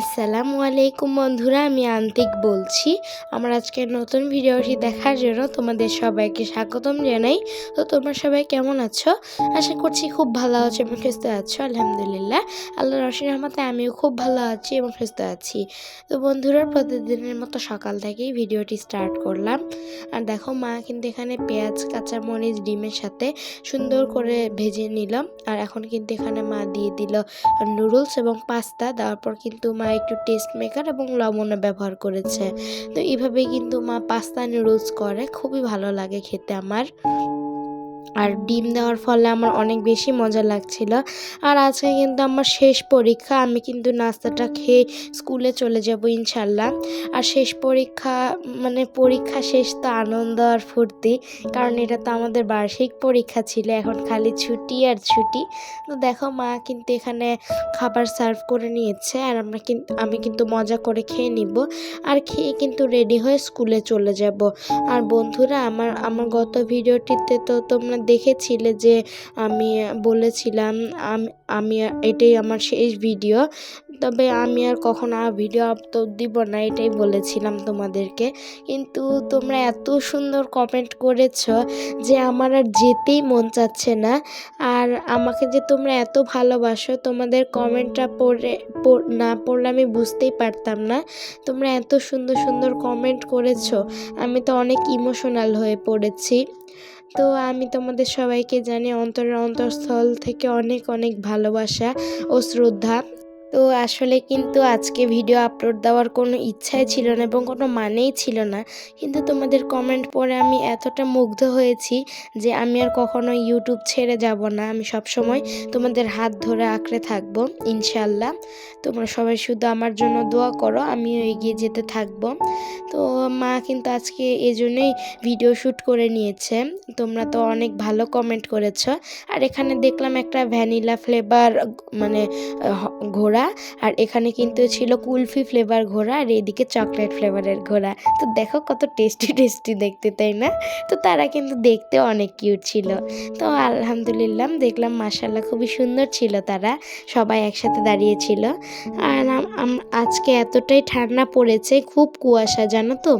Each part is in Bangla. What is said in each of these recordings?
আসসালামু আলাইকুম বন্ধুরা, আমি আন্তিক বলছি। আমার আজকের নতুন ভিডিওটি দেখার জন্য তোমাদের সবাইকে স্বাগতম জানাই। তো তোমরা সবাই কেমন আছো? আশা করছি খুব ভালো আছো এবং সুস্থ আছো, আলহামদুলিল্লাহ। আল্লাহ রসিন রহমতে আমিও খুব ভালো আছি এবং সুস্থ আছি। তো বন্ধুরা, প্রতিদিনের মতো সকাল থেকেই ভিডিওটি স্টার্ট করলাম। আর দেখো, মা কিন্তু এখানে পেঁয়াজ, কাঁচামরিচ, ডিমের সাথে সুন্দর করে ভেজে নিলাম আর এখন কিন্তু এখানে মা দিয়ে দিল নুডলস এবং পাস্তা দেওয়ার পর কিন্তু মা একটু টেস্ট মেকার এবং লবণও ব্যবহার করেছে। তো এভাবে কিন্তু মা পাস্তা নুডলস করে। খুবই ভালো লাগে খেতে আমার। আর ডিম দেওয়ার ফলে আমার অনেক বেশি মজা লাগছিল। আর আজকে কিন্তু আমার শেষ পরীক্ষা, আমি কিন্তু নাস্তাটা খেয়ে স্কুলে চলে যাব ইনশাল্লাহ আর শেষ পরীক্ষা মানে পরীক্ষা শেষ তো আনন্দ আর ফুর্তি, কারণ এটা তো আমাদের বার্ষিক পরীক্ষা ছিল, এখন খালি ছুটি আর ছুটি। তো দেখো মা কিন্তু এখানে খাবার সার্ভ করে নিয়েছে, আর আমরা কিন্তু আমি কিন্তু মজা করে খেয়ে নিব। আর খেয়ে কিন্তু রেডি হয়ে স্কুলে চলে যাব। আর বন্ধুরা, আমার আমার গত ভিডিওটিতে তো তোমরা দেখেছিলে যে আমি বলেছিলাম, আমি এটাই আমার শেষ ভিডিও তবে আমি আর কখনো ভিডিও আপলোড দিব না, এটাই বলেছিলাম তোমাদেরকে। কিন্তু তোমরা এত সুন্দর কমেন্ট করেছ যে আমার আর যেতেই মন চাচ্ছে না। আর আমাকে যে তোমরা এত ভালোবাসো, তোমাদের কমেন্টটা পড়ে না পড়লে আমি বুঝতেই পারতাম না। তোমরা এত সুন্দর সুন্দর কমেন্ট করেছ, আমি তো অনেক ইমোশনাল হয়ে পড়েছি। তো আমি তোমাদের সবাইকে জানি অন্তরের অন্তঃস্থল থেকে অনেক অনেক ভালোবাসা ও শ্রদ্ধা। তো আসলে কিন্তু আজকে ভিডিও আপলোড দেওয়ার কোনো ইচ্ছাই ছিল না এবং কোনো মানেই ছিল না। কিন্তু তোমাদের কমেন্ট পড়ে আমি এতটা মুগ্ধ হয়েছি যে আমি আর কখনো ইউটিউব ছেড়ে যাব না। আমি সব সময় তোমাদের হাত ধরে আঁকড়ে থাকব ইনশাল্লাহ তোমরা সবাই শুধু আমার জন্য দোয়া করো, আমিও এগিয়ে যেতে থাকব। তো মা কিন্তু আজকে এজন্যই ভিডিও শ্যুট করে নিয়েছে। তোমরা তো অনেক ভালো কমেন্ট করেছ। আর এখানে দেখলাম একটা ভ্যানিলা ফ্লেভার মানে ঘোড়া। আর এখানে কিন্তু ছিল কুলফি ফ্লেভার ঘোড়া, আর এদিকে চকলেট ফ্লেভারের ঘোড়া। তো দেখো কত টেস্টি টেস্টি দেখতে, তাই না? তো তারা কিন্তু দেখতে অনেক কিউট ছিল। তো আলহামদুলিল্লাহ, দেখলাম মাসাল্লাহ খুবই সুন্দর ছিল তারা। সবাই একসাথে দাঁড়িয়েছিল। আর আজকে এতটাই ঠান্ডা পড়েছে, খুব কুয়াশা, জানো তো?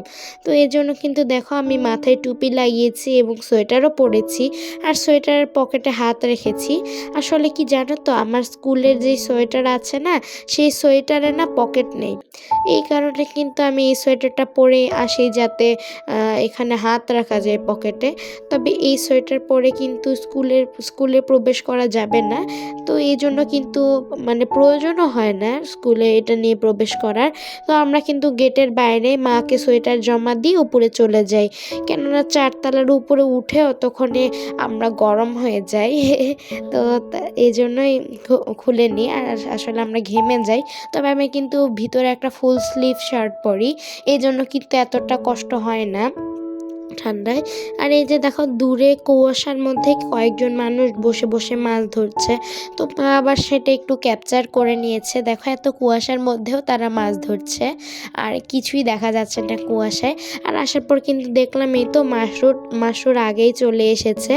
তো এর জন্য কিন্তু দেখো আমি মাথায় টুপি লাগিয়েছি এবং সোয়েটারও পরেছি, আর সোয়েটারের পকেটে হাত রেখেছি। আসলে কি জানো তো, আমার স্কুলের যে সোয়েটার আছে না, সেই সোয়েটারে না পকেট নেই। এই কারণে কিন্তু আমি এই সোয়েটারটা পরে আসি যাতে এখানে হাত রাখা যায় পকেটে। তবে এই সোয়েটার পরে কিন্তু স্কুলের, স্কুলে প্রবেশ করা যাবে না। তো এই জন্য কিন্তু মানে প্রয়োজনও হয় না স্কুলে এটা নিয়ে প্রবেশ করার। তো আমরা কিন্তু গেটের বাইরে মাকে সোয়েটার জমা দিয়ে উপরে চলে যাই। কেননা চারতলার উপরে উঠে অতক্ষণে আমরা গরম হয়ে যাই। তো এই জন্যই খুলে নিই। আর আসলে আমরা ঘেমে যাই, তবে আমি কিন্তু ভিতরে একটা ফুল স্লিভ শার্ট পরি। এই জন্য কিন্তু এতটা কষ্ট হয় না। ঠান্ডায়। আর এই যে দেখো, দূরে কুয়াশার মধ্যে কয়েকজন মানুষ বসে বসে মাছ ধরছে। তো আবার সেটা একটু ক্যাপচার করে নিয়েছে। দেখো এত কুয়াশার মধ্যেও তারা মাছ ধরছে। আর কিছুই দেখা যাচ্ছে না কুয়াশায়। আর আসার পর কিন্তু দেখলাম এই তো মাসরুর মাসরুর আগেই চলে এসেছে।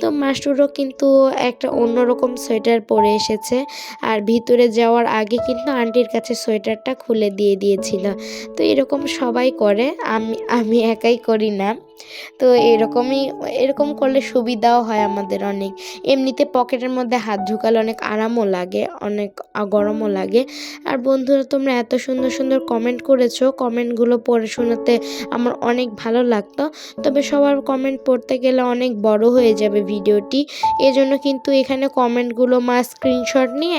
তো মাসরুরও কিন্তু একটা অন্যরকম সোয়েটার পরে এসেছে। আর ভিতরে যাওয়ার আগে কিন্তু আন্টির কাছে সোয়েটারটা খুলে দিয়ে দিয়েছিল। তো এরকম সবাই করে। আমি আমি একাই করি না। তো এরকমই, এরকম করলে সুবিধাও হয় আমাদের অনেক। এমনিতে পকেটের মধ্যে হাত ঢুকালে অনেক আরামও লাগে, অনেক গরমও লাগে। আর বন্ধুরা, তোমরা এত সুন্দর সুন্দর কমেন্ট করেছ। কমেন্টগুলো পড়ে শোনাতে আমার অনেক ভালো লাগতো। তবে সবার কমেন্ট পড়তে গেলে অনেক বড় হয়ে যাবে ভিডিওটি। এজন্য কিন্তু এখানে কমেন্টগুলো মা স্ক্রিনশট নিয়ে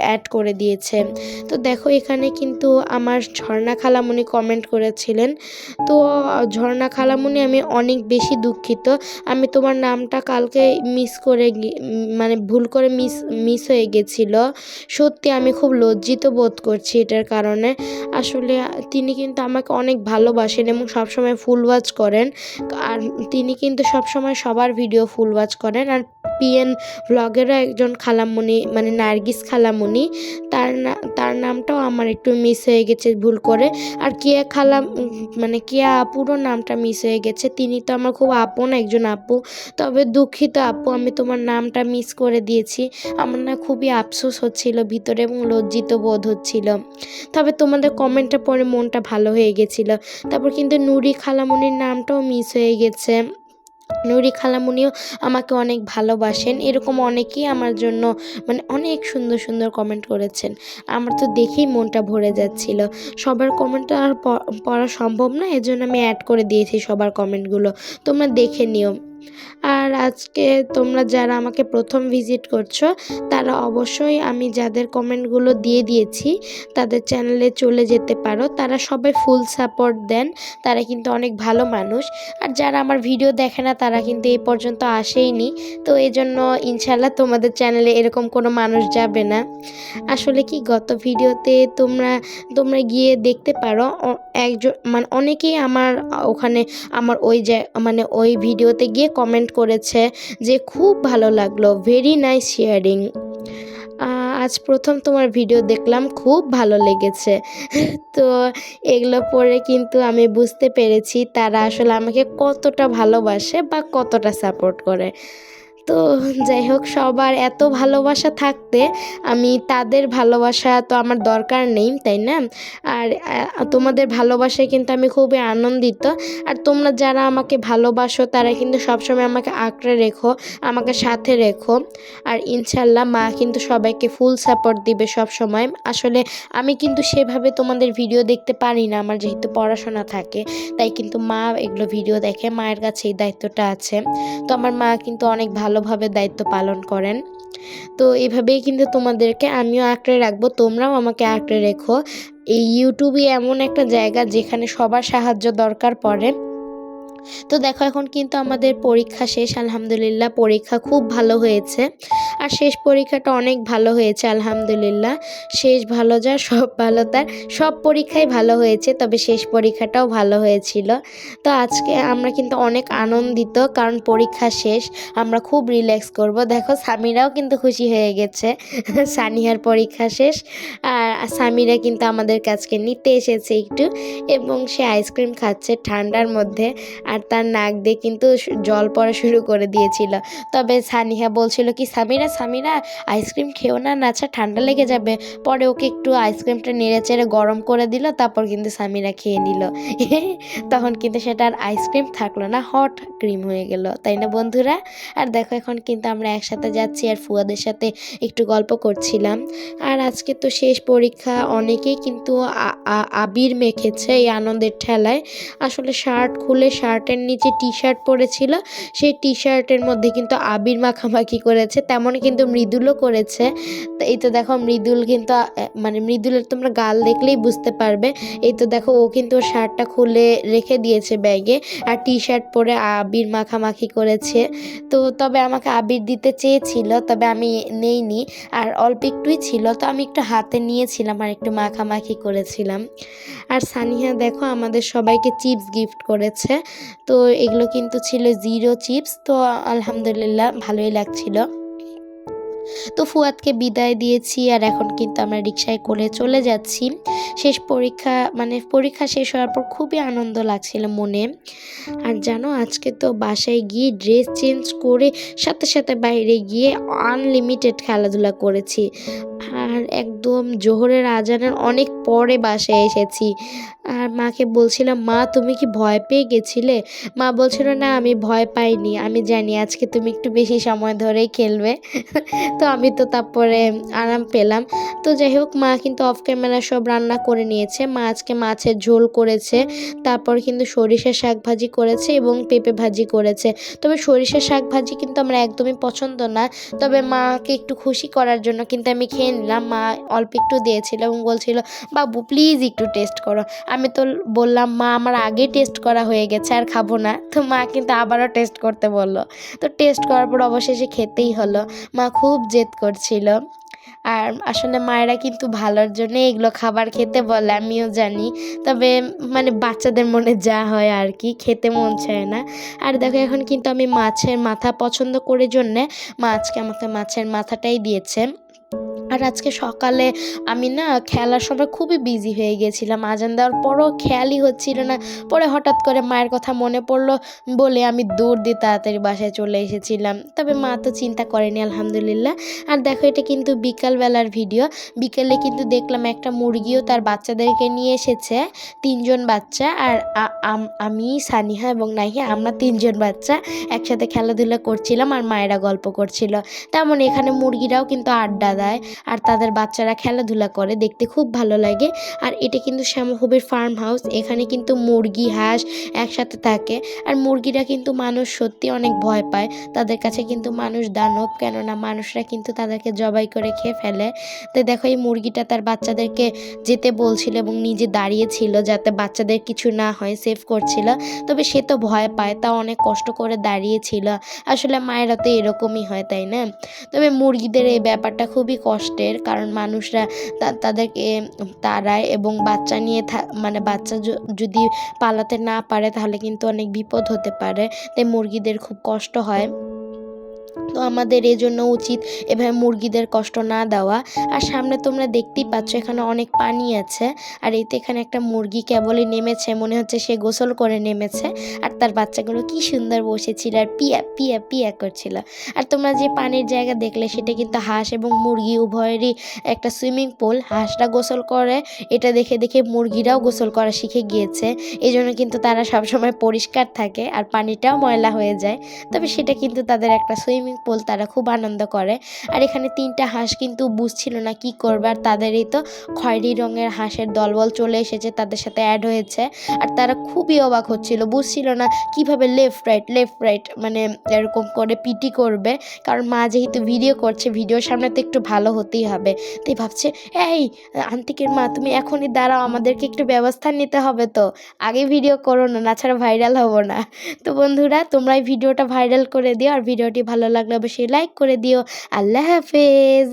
অ্যাড করে দিয়েছে। তো দেখো, এখানে কিন্তু আমার ঝর্ণা খালামুনি কমেন্ট করেছিলেন। তো, ঝর্ণা খালামুনি আমি অনেক বেশি দুঃখিত। আমি তোমার নামটা কালকে মিস করে মানে ভুল করে মিস মিস হয়ে গেছিল। সত্যি আমি খুব লজ্জিত বোধ করছি এটার কারণে। আসলে তিনি কিন্তু আমাকে অনেক ভালোবাসেন এবং সবসময় ফুল ওয়াচ করেন। আর তিনি কিন্তু সবসময় সবার ভিডিও ফুল ওয়াচ করেন। আর পিএন ব্লগেরও একজন খালামণি মানে নার্গিস খালামণি তার না, তার নামটাও আমার একটু মিস হয়ে গেছে, ভুল করে। আর কেয়া খালাম মানে কেয়া আপুরও নামটা মিস হয়ে গেছে। তিনি তো আমার খুব আপন একজন আপু। তবে দুঃখিত আপু, আমি তোমার নামটা মিস করে দিয়েছি। আমার না খুবই আফসোস হচ্ছিল, ভিতরে এবং লজ্জিত বোধ হচ্ছিল। তবে তোমাদের কমেন্টটা পরে মনটা ভালো হয়ে গেছিল। তারপর কিন্তু নুরি খালামুনির নামটাও মিস হয়ে গেছে। নুরি খালামুনিও আমাকে অনেক ভালোবাসেন। এরকম অনেকেই আমার জন্য মানে অনেক সুন্দর সুন্দর কমেন্ট করেছেন। আমার তো দেখেই মনটা ভরে যাচ্ছিল। সবার কমেন্ট আর পড়া সম্ভব না, এজন্য আমি অ্যাড করে দিয়েছি সবার কমেন্টগুলো তোমরা দেখে নিও। আর আজকে তোমরা যারা আমাকে প্রথম ভিজিট করছ, তারা অবশ্যই আমি যাদের কমেন্টগুলো দিয়ে দিয়েছি, তাদের চ্যানেলে চলে যেতে পারো। তারা সবাই ফুল সাপোর্ট দেন, তারা কিন্তু অনেক ভালো মানুষ। আর যারা আমার ভিডিও দেখে না, তারা কিন্তু এই পর্যন্ত আসেইনি। তো এই জন্য ইনশাল্লাহ তোমাদের চ্যানেলে এরকম কোনো মানুষ যাবে না। আসলে কি, গত ভিডিওতে তোমরা তোমরা গিয়ে দেখতে পারো একজন মানে অনেকেই আমার, ওখানে, আমার ওই মানে ওই ভিডিওতে গিয়ে কমেন্ট করেছে যে খুব ভালো লাগল ভেরি নাইস শেয়ারিং আজ প্রথম তোমার ভিডিও দেখলাম, খুব ভালো লেগেছে। তো এগুলো পরে কিন্তু আমি বুঝতে পেরেছি তারা আসলে আমাকে কতটা ভালোবাসে বা কতটা সাপোর্ট করে। তো যাই হোক, সবার এত ভালোবাসা থাকতে আমি তাদের ভালোবাসা তো আমার দরকার নেই, তাই না? আর তোমাদের ভালোবাসায় কিন্তু আমি খুবই আনন্দিত। আর তোমরা যারা আমাকে ভালোবাসো, তারা কিন্তু সবসময় আমাকে আঁকড়ে রেখো, আমাকে সাথে রেখো। আর ইনশাল্লাহ মা কিন্তু সবাইকে ফুল সাপোর্ট দিবে সব সময় আসলে আমি কিন্তু সেভাবে তোমাদের ভিডিও দেখতে পারি না, আমার যেহেতু পড়াশোনা থাকে। তাই কিন্তু মা এগুলো ভিডিও দেখে, মায়ের কাছে এই দায়িত্বটা আছে। তো আমার মা কিন্তু অনেক ভালোভাবে দায়িত্ব পালন করেন। তো এভাবেই কিন্তু তোমাদেরকে আমিও আঁকড়ে রাখব, তোমরাও আমাকে আঁকড়ে রেখো। এই ইউটিউবই এমন একটা জায়গা যেখানে সবার সাহায্য দরকার পড়ে। তো দেখো, এখন কিন্তু আমাদের পরীক্ষা শেষ, আলহামদুলিল্লাহ। পরীক্ষা খুব ভালো হয়েছে। আর শেষ পরীক্ষাটা অনেক ভালো হয়েছে, আলহামদুলিল্লাহ। শেষ ভালো যা সব ভালো তার। সব পরীক্ষাই ভালো হয়েছে, তবে শেষ পরীক্ষাটাও ভালো হয়েছিল। তো আজকে আমরা কিন্তু অনেক আনন্দিত, কারণ পরীক্ষা শেষ। আমরা খুব রিল্যাক্স করব। দেখো, সামিরাও কিন্তু খুশি হয়ে গেছে। সানিহার পরীক্ষা শেষ। আর সামিরা কিন্তু আমাদের কাছকে নিতে এসেছে একটু। এবং সে আইসক্রিম খাচ্ছে ঠান্ডার মধ্যে। আর তার নাক দিয়ে কিন্তু জল পড়া শুরু করে দিয়েছিল। তবে সানিহা বলছিল কি, সামিরা সামিরা, আইসক্রিম খেও না, নাচা ঠান্ডা লেগে যাবে। পরে ওকে একটু আইসক্রিমটা নেড়ে চেড়ে গরম করে দিল, তারপর কিন্তু সামিরা খেয়ে নিল। তখন কিন্তু সেটা আর আইসক্রিম থাকল না, হট ক্রিম হয়ে গেল, তাই না বন্ধুরা? আর দেখো এখন কিন্তু আমরা একসাথে যাচ্ছি আর ফুয়াদের সাথে একটু গল্প করছিলাম। আর আজকে তো শেষ পরীক্ষা, অনেকেই কিন্তু আবির মেখেছে এই আনন্দের ঠেলায়। আসলে শার্ট খুলে শার্টের নিচে টি শার্ট পরেছিল। সেই টি শার্টের মধ্যে কিন্তু আবির মাখামাখি করেছে তেমনই কিন্তু মৃদুলও করেছে। এই তো দেখো মৃদুল কিন্তু মানে মৃদুলের তোমরা গাল দেখলেই বুঝতে পারবে। এই তো দেখো ও কিন্তু ওর শার্টটা খুলে রেখে দিয়েছে ব্যাগে, আর টি শার্ট পরে আবির মাখামাখি করেছে। তো তবে আমাকে আবির দিতে চেয়েছিল, তবে আমি নেইনি, আর অল্প একটুই ছিল, তো আমি একটু হাতে নিয়েছিলাম আর একটু মাখামাখি করেছিলাম। আর সানিহা দেখো আমাদের সবাইকে চিপস গিফট করেছে। তো এগুলো কিন্তু ছিল জিরো চিপস তো আলহামদুলিল্লাহ ভালোই লাগছিল। তো ফুয়াদকে বিদায় দিয়েছি আর এখন কিন্তু আমরা রিক্সায় করে চলে যাচ্ছি। শেষ পরীক্ষা মানে পরীক্ষা শেষ হওয়ার পর খুবই আনন্দ লাগছিল মনে। আর জানো, আজকে তো বাসায় গিয়ে ড্রেস চেঞ্জ করে সাথে সাথে বাইরে গিয়ে আনলিমিটেড খেলাধুলা করেছি। আর একদম জোহরের আজানের অনেক পরে বাসায় এসেছি। আর মাকে বলছিলাম, মা, তুমি কি ভয় পেয়ে গেছিলে? মা বলছিল, না, আমি ভয় পাইনি। আমি জানি আজকে তুমি একটু বেশি সময় ধরেই খেলবে। তো আমি তো তারপরে আরাম পেলাম। তো যাই হোক মা কিন্তু অফ ক্যামেরা সব রান্না করে নিয়েছে। মা আজকে মাছের ঝোল করেছে, তারপর কিন্তু সরিষা শাক ভাজি করেছে এবং পেঁপে ভাজি করেছে। তবে সরিষা শাক ভাজি কিন্তু আমার একদমই পছন্দ না। তবে মাকে একটু খুশি করার জন্য কিন্তু আমি খেয়ে নিলাম। মা অল্প একটু দিয়েছিল এবং বলছিল, বাবু প্লিজ একটু টেস্ট করো। আমি তো বললাম, মা, আমার আগে টেস্ট করা হয়ে গেছে, আর খাব না। তো মা কিন্তু আবারও টেস্ট করতে বলল। তো টেস্ট করার পর অবশেষে খেতেই হলো। মা খুব জেদ করছিল। আর আসলে মায়েরা কিন্তু ভালোর জন্য এগুলো খাবার খেতে বলে, আমিও জানি। তবে মানে বাচ্চাদের মনে যা হয় আর কি, খেতে মন চায় না। আর দেখো, এখন কিন্তু আমি মাছের মাথা পছন্দ করে জন্যে মাছকে আমাকে মাছের মাথাটাই দিয়েছে। আর আজকে সকালে আমি না খেলার সময় খুবই বিজি হয়ে গেছিলাম। আজান দেওয়ার পরও খেয়ালই হচ্ছিল না। পরে হঠাৎ করে মায়ের কথা মনে পড়ল বলে আমি দৌড় দিয়ে তাড়াতাড়ি বাসায় চলে এসেছিলাম। তবে মা তো চিন্তা করেনি, আলহামদুলিল্লাহ। আর দেখো, এটা কিন্তু বিকালবেলার ভিডিও বিকেলে কিন্তু দেখলাম একটা মুরগিও তার বাচ্চাদেরকে নিয়ে এসেছে, তিনজন বাচ্চা। আর আমি, সানিহা এবং নাহিয়া, আমরা তিনজন বাচ্চা একসাথে খেলাধুলা করছিলাম আর মায়েরা গল্প করছিল। তেমন এখানে মুরগিরাও কিন্তু আড্ডা দেয়। আর তাদের বাচ্চারা খেলাধুলা করে, দেখতে খুব ভালো লাগে। আর এটা কিন্তু শ্যামহবির ফার্ম হাউস এখানে কিন্তু মুরগি, হাঁস একসাথে থাকে। আর মুরগিরা কিন্তু মানুষ সত্যি অনেক ভয় পায়। তাদের কাছে কিন্তু মানুষ দানব, কেননা মানুষরা কিন্তু তাদেরকে জবাই করে খেয়ে ফেলে। তো দেখো, এই মুরগিটা তার বাচ্চাদেরকে যেতে বলছিল এবং নিজে দাঁড়িয়েছিল যাতে বাচ্চাদের কিছু না হয়, সেভ করছিল। তবে সে তো ভয় পায় তা অনেক কষ্ট করে দাঁড়িয়েছিল। আসলে মায়েরা তো এরকমই হয়, তাই না? তবে মুরগিদের এই ব্যাপারটা খুবই কষ্টের কারণ মানুষরা তাদেরকে তাড়ায় এবং বাচ্চা নিয়ে মানে বাচ্চা যদি পালাতে না পারে তাহলে কিন্তু অনেক বিপদ হতে পারে। তাই মুরগিদের খুব কষ্ট হয়। তো আমাদের এজন্য উচিত এভাবে মুরগিদের কষ্ট না দেওয়া। আর সামনে তোমরা দেখতেই পাচ্ছ এখানে অনেক পানি আছে। আর এতে এখানে একটা মুরগি কেবলই নেমেছে, মনে হচ্ছে সে গোসল করে নেমেছে। আর তার বাচ্চাগুলো কি সুন্দর বসেছিল আর পিয়া পিয়া পিয়া করছিল। আর তোমরা যে পানির জায়গা দেখলে সেটা কিন্তু হাঁস এবং মুরগি উভয়েরই একটা সুইমিং পুল। হাঁসটা গোসল করে, এটা দেখে দেখে মুরগিরাও গোসল করা শিখে গিয়েছে। এই জন্য কিন্তু তারা সবসময় পরিষ্কার থাকে আর পানিটাও ময়লা হয়ে যায়। তবে সেটা কিন্তু তাদের একটা সুইমিং পুল তারা খুব আনন্দ করে। আর এখানে তিনটা হাঁস কিন্তু বুঝছিল না কি করবে। আর তাদেরই তো খয়েরি রঙের হাঁসের দলবল চলে এসেছে, তাদের সাথে অ্যাড হয়েছে। আর তারা খুবই অবাক হচ্ছিল, বুঝছিল না কীভাবে লেফট রাইট লেফট রাইট মানে এরকম করে পিটি করবে। কারণ মা যেহেতু ভিডিও করছে ভিডিওর সামনে তো একটু ভালো হতেই হবে। তাই ভাবছে, এই, আন্তিকের মা, তুমি এখনই দাঁড়াও, আমাদেরকে একটু ব্যবস্থা নিতে হবে তো। আগে ভিডিও করো না না ছাড়া ভাইরাল হব না। তো বন্ধুরা, তোমরা এই ভিডিওটা ভাইরাল করে দিও, আর ভিডিওটি ভালো লাগলে অবশ্যই লাইক করে দিও। আল্লাহ হাফেজ।